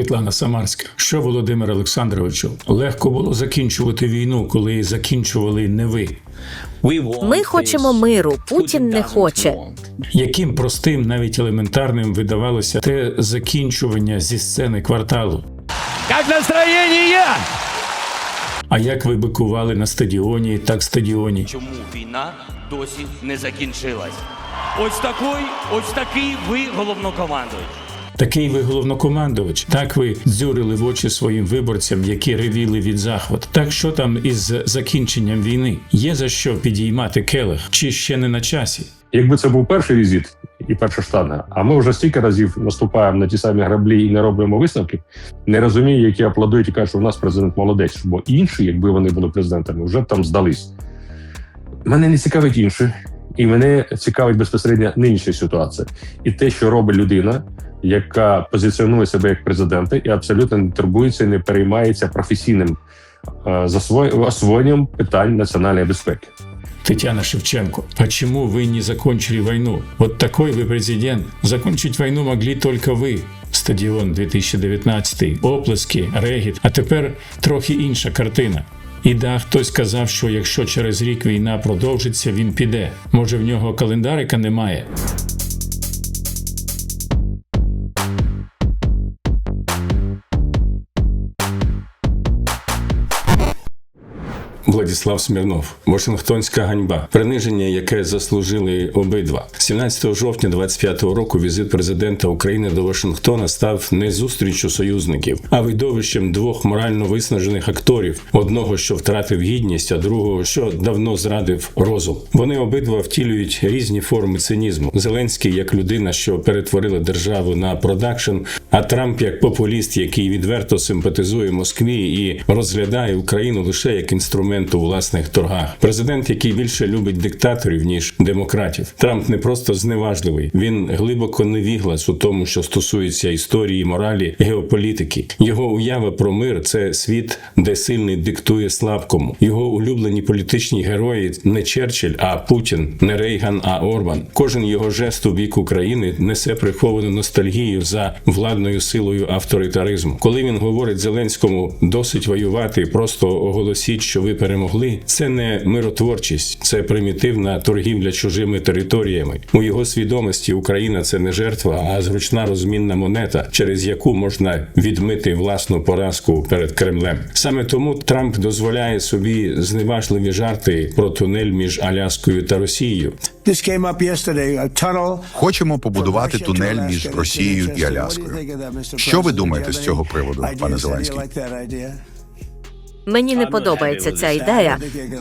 Світлана Самарська. Що Володимир Олександровичу? Легко було закінчувати війну, коли закінчували не ви. Ми хочемо миру. Путін не хоче. Яким простим, навіть елементарним видавалося те закінчування зі сцени кварталу? Как настроение? А як ви бикували на стадіоні, так стадіоні? Чому війна досі не закінчилась? Ось такий, ось такий ви головнокомандуючий. Такий ви головнокомандувач. Так ви дзюрили в очі своїм виборцям, які ревіли від захвату. Так що там із закінченням війни? Є за що підіймати келих? Чи ще не на часі? Якби це був перший візит і перша штанга, а ми вже стільки разів наступаємо на ті самі граблі і не робимо висновки, не розумію, які аплодують і кажуть, що у нас президент молодець, бо інші, якби вони були президентами, вже б там здались. Мене не цікавить інше, і мене цікавить безпосередньо нинішня ситуація. І те, що робить людина, яка позиціонує себе як президента і абсолютно не турбується і не переймається професійним е, освоєнням питань національної безпеки. Тетяна Шевченко, почему вы не закончили войну? Вот такой вы президент. Закончить войну могли только ви. Стадіон 2019, оплески, регіт. А тепер трохи інша картина. І да, хтось сказав, що якщо через рік війна продовжиться, він піде. Може, в нього календарика немає. Владислав Смірнов, Вашингтонська ганьба, приниження, яке заслужили обидва. 17 жовтня 25-го року візит президента України до Вашингтона став не зустрічю союзників, а видовищем двох морально виснажених акторів: одного, що втратив гідність, а другого, що давно зрадив розум. Вони обидва втілюють різні форми цинізму. Зеленський як людина, що перетворила державу на продакшн, а Трамп як популіст, який відверто симпатизує Москві і розглядає Україну лише як інструмент у власних торгах. Президент, який більше любить диктаторів ніж демократів. Трамп не просто зневажливий, він глибоко невіглас у тому, що стосується історії, моралі, геополітики. Його уява про мир це світ, де сильний диктує слабкому. Його улюблені політичні герої не Черчилль, а Путін, не Рейган, а Орбан. Кожен його жест у бік України несе приховану ностальгію за владною силою авторитаризму. Коли він говорить Зеленському досить воювати, просто оголосіть, що ви перемогли. Це не миротворчість, це примітивна торгівля чужими територіями. У його свідомості Україна це не жертва, а зручна розмінна монета, через яку можна відмити власну поразку перед Кремлем. Саме тому Трамп дозволяє собі зневажливі жарти про тунель між Аляскою та Росією. Хочемо побудувати тунель між Росією і Аляскою. Що ви думаєте з цього приводу, пане Зеленський? Мені не подобається ця ідея.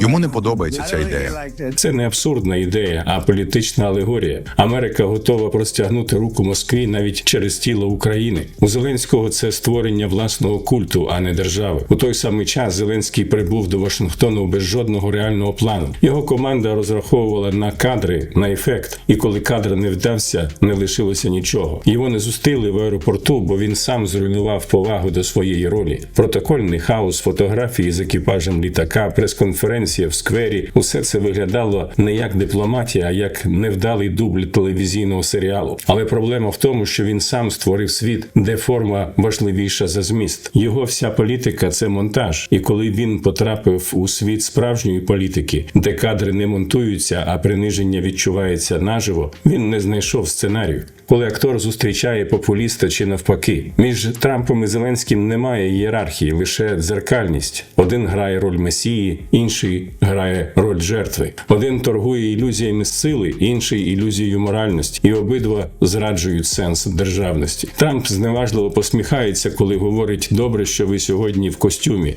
Йому не подобається ця ідея. Це не абсурдна ідея, а політична алегорія. Америка готова простягнути руку Москві навіть через тіло України. У Зеленського це створення власного культу, а не держави. У той самий час Зеленський прибув до Вашингтону без жодного реального плану. Його команда розраховувала на кадри, на ефект. І коли кадр не вдався, не лишилося нічого. Його не зустріли в аеропорту, бо він сам зруйнував повагу до своєї ролі. Протокольний хаос, фотографії з екіпажем літака, прес-конференція в сквері. Усе це виглядало не як дипломатія, а як невдалий дубль телевізійного серіалу. Але проблема в тому, що він сам створив світ, де форма важливіша за зміст. Його вся політика це монтаж. І коли він потрапив у світ справжньої політики, де кадри не монтуються, а приниження відчувається наживо, він не знайшов сценарію. Коли актор зустрічає популіста чи навпаки, між Трампом і Зеленським немає ієрархії, лише дзеркальність. Один грає роль месії, інший грає роль жертви. Один торгує ілюзіями сили, інший ілюзією моральності, і обидва зраджують сенс державності. Трамп зневажливо посміхається, коли говорить добре, що ви сьогодні в костюмі.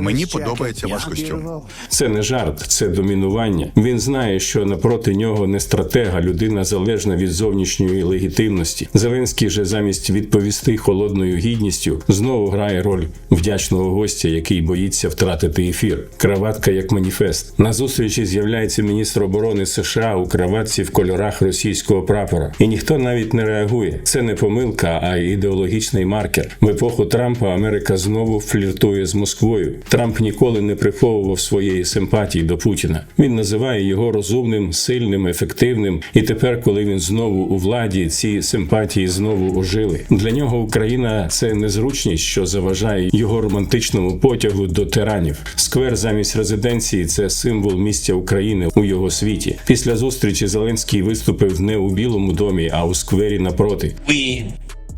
Мені подобається ваш костюм. Це не жарт, це домінування. Він знає, що напроти нього не стратега, людина залежна від зовнішньої легітимності. Зеленський же замість відповісти холодною гідністю знову грає роль вдячного невдячного гостя, який боїться втратити ефір. Краватка як маніфест. На зустрічі з'являється міністр оборони США у краватці в кольорах російського прапора. І ніхто навіть не реагує. Це не помилка, а ідеологічний маркер. В епоху Трампа Америка знову фліртує з Москвою. Трамп ніколи не приховував своєї симпатії до Путіна. Він називає його розумним, сильним, ефективним. І тепер, коли він знову у владі, ці симпатії знову ожили. Для нього Україна це незручність, що заважає його романтичному потягу до тиранів. Сквер замість резиденції це символ місця України у його світі. Після зустрічі Зеленський виступив не у Білому домі, а у сквері напроти.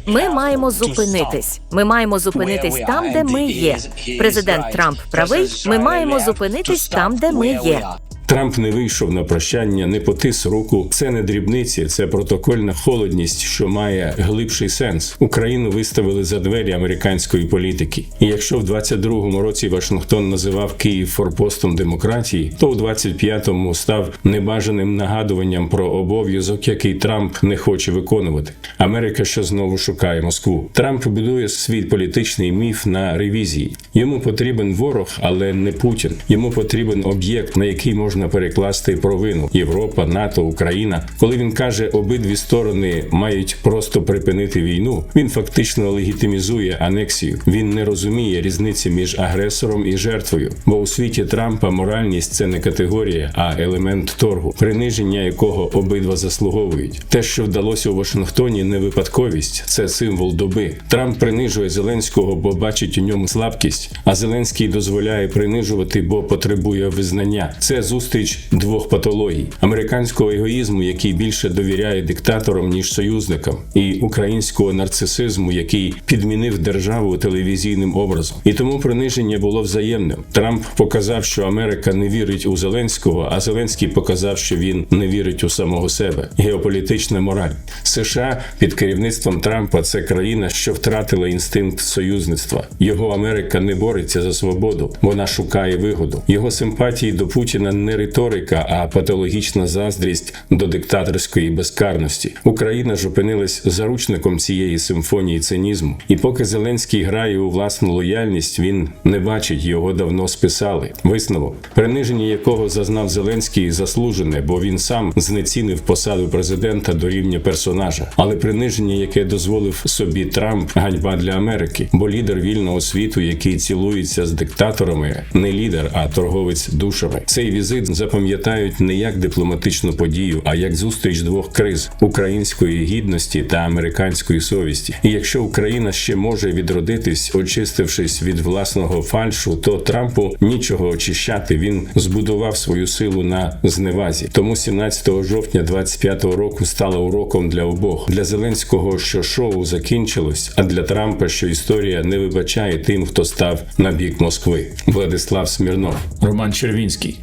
Ми маємо зупинитись. Ми маємо зупинитись там, де ми є. Президент Трамп правий. Ми маємо зупинитись там, де ми є. Трамп не вийшов на прощання, не потис руку. Це не дрібниці, це протокольна холодність, що має глибший сенс. Україну виставили за двері американської політики. І якщо в 22-му році Вашингтон називав Київ форпостом демократії, то у 25-му став небажаним нагадуванням про обов'язок, який Трамп не хоче виконувати. Америка що знову шукає Москву. Трамп будує свій політичний міф на ревізії. Йому потрібен ворог, але не Путін. Йому потрібен об'єкт, на який можна перекласти провину Європа, НАТО, Україна. Коли він каже, обидві сторони мають просто припинити війну, він фактично легітимізує анексію. Він не розуміє різниці між агресором і жертвою. Бо у світі Трампа моральність це не категорія, а елемент торгу, приниження якого обидва заслуговують. Те, що вдалося у Вашингтоні, не випадковість, це символ доби. Трамп принижує Зеленського, бо бачить у ньому слабкість. А Зеленський дозволяє принижувати, бо потребує визнання. Це зустріч двох патологій: американського егоїзму, який більше довіряє диктаторам ніж союзникам, і українського нарцисизму, який підмінив державу телевізійним образом. І тому приниження було взаємним. Трамп показав, що Америка не вірить у Зеленського, а Зеленський показав, що він не вірить у самого себе. Геополітична мораль США під керівництвом Трампа це країна, що втратила інстинкт союзництва. Його Америка не бореться за свободу, вона шукає вигоду. Його симпатії до Путіна не риторика, а патологічна заздрість до диктаторської безкарності. Україна ж опинилась заручником цієї симфонії цинізму. І поки Зеленський грає у власну лояльність, він не бачить його давно списали. Висновок, приниження якого зазнав Зеленський, заслужене, бо він сам знецінив посаду президента до рівня персонажа. Але приниження, яке дозволив собі Трамп, ганьба для Америки, бо лідер вільного світу, який цілується з диктаторами, не лідер, а торговець душами. Цей візит запам'ятають не як дипломатичну подію, а як зустріч двох криз української гідності та американської совісті. І якщо Україна ще може відродитись, очистившись від власного фальшу, то Трампу нічого очищати. Він збудував свою силу на зневазі. Тому 17 жовтня 25-го року стало уроком для обох для Зеленського, що шоу закінчилось, а для Трампа, що історія не вибачає тим, хто став на бік Москви. Владислав Смірнов. Роман Червінський.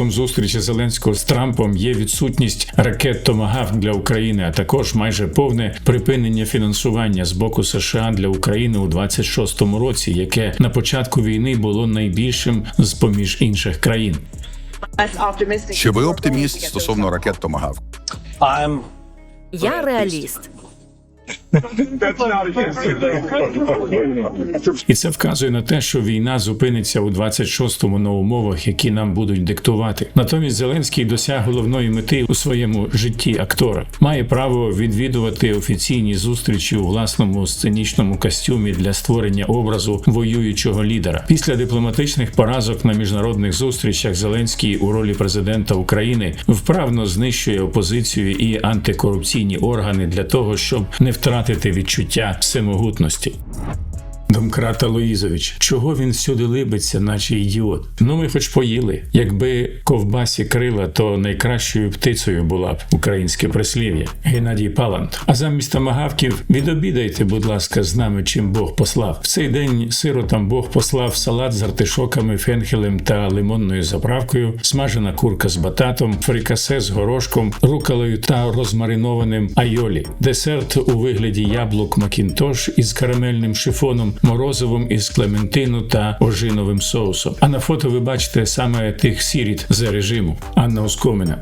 Результатом зустрічі Зеленського з Трампом є відсутність ракет Томагавк для України, а також майже повне припинення фінансування з боку США для України у 26-му році, яке на початку війни було найбільшим з поміж інших країн. Чи ви оптиміст стосовно ракет Томагавк? Я реаліст. І це вказує на те, що війна зупиниться у 26-му на умовах, які нам будуть диктувати. Натомість Зеленський досяг головної мети у своєму житті актора. Має право відвідувати офіційні зустрічі у власному сценічному костюмі для створення образу воюючого лідера. Після дипломатичних поразок на міжнародних зустрічах Зеленський у ролі президента України вправно знищує опозицію і антикорупційні органи для того, щоб не втратити відчуття всемогутності. Домкрат Лоїзович, чого він всюди либиться, наче ідіот? Ну, ми хоч поїли. Якби ковбасі крила, то найкращою птицею була б українське прислів'я. Геннадій Палант. А замість тамагавків відобідайте, будь ласка, з нами, чим Бог послав. В цей день сиротам Бог послав салат з артишоками, фенхелем та лимонною заправкою, смажена курка з бататом, фрикасе з горошком, рукалою та розмаринованим айолі, десерт у вигляді яблук Макінтош із карамельним шифоном, морозивом із клементину та ожиновим соусом. А на фото ви бачите саме тих сіріт за режиму Анна Оскомина.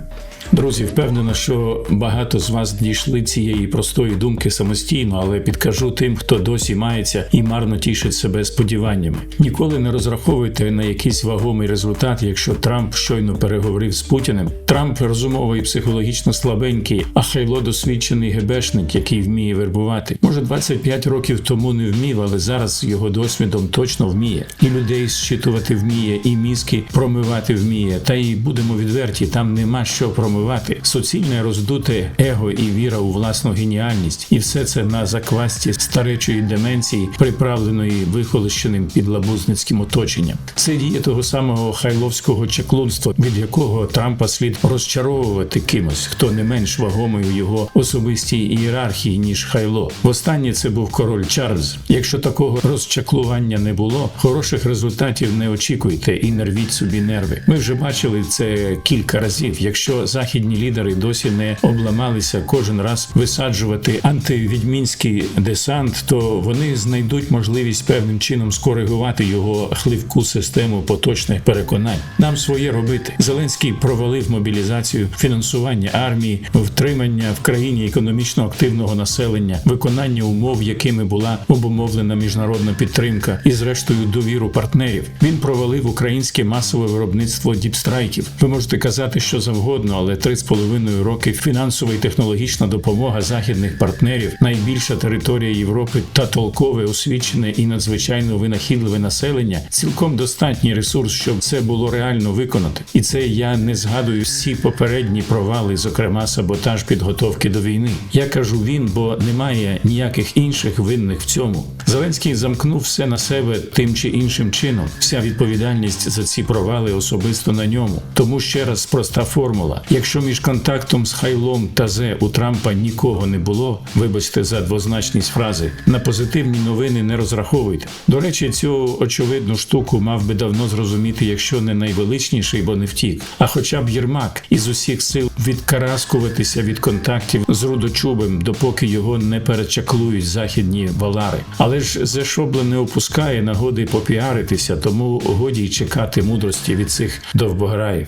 Друзі, впевнено, що багато з вас дійшли цієї простої думки самостійно, але підкажу тим, хто досі мається і марно тішить себе сподіваннями. Ніколи не розраховуйте на якийсь вагомий результат, якщо Трамп щойно переговорив з Путіним. Трамп розумово і психологічно слабенький, а Хайло досвідчений ГБшник, який вміє вербувати. Може, 25 років тому не вмів, але зараз його досвідом точно вміє. І людей зчитувати вміє, і мізки промивати вміє. Та й будемо відверті, там нема що промивати. Суцільне роздуте его і віра у власну геніальність, і все це на заквасті старечої деменції, приправленої вихолощеним підлабузницьким оточенням. Це діє того самого хайловського чаклунства, від якого Трампа слід розчаровувати кимось, хто не менш вагомий у його особистій ієрархії ніж Хайло. Востаннє це був король Чарльз. Якщо такого розчаклування не було, хороших результатів не очікуйте і не рвіть собі нерви. Ми вже бачили це кілька разів. Якщо західні лідери досі не обламалися кожен раз висаджувати антивідмінський десант, то вони знайдуть можливість певним чином скоригувати його хливку систему поточних переконань. Нам своє робити. Зеленський провалив мобілізацію, фінансування армії, втримання в країні економічно активного населення, виконання умов, якими була обумовлена міжнародна підтримка, і зрештою довіру партнерів. Він провалив українське масове виробництво діпстрайків. Ви можете казати, що завгодно, але з половиною роки фінансова і технологічна допомога західних партнерів, найбільша територія Європи та толкове, освічене і надзвичайно винахідливе населення цілком достатній ресурс, щоб це було реально виконати. І це я не згадую всі попередні провали, зокрема саботаж підготовки до війни. Я кажу він, бо немає ніяких інших винних в цьому. Зеленський замкнув все на себе тим чи іншим чином. Вся відповідальність за ці провали особисто на ньому. Тому ще раз проста формула: якщо між контактом з Хайлом та Зе у Трампа нікого не було, вибачте за двозначність фрази, на позитивні новини не розраховуйте. До речі, цю очевидну штуку мав би давно зрозуміти, якщо не найвеличніший, бо не втік, а хоча б Єрмак із усіх сил відкараскуватися від контактів з рудочубим, допоки його не перечаклують західні валари. Але ж Зе Шобле не опускає нагоди попіаритися, тому годі й чекати мудрості від цих довбограїв.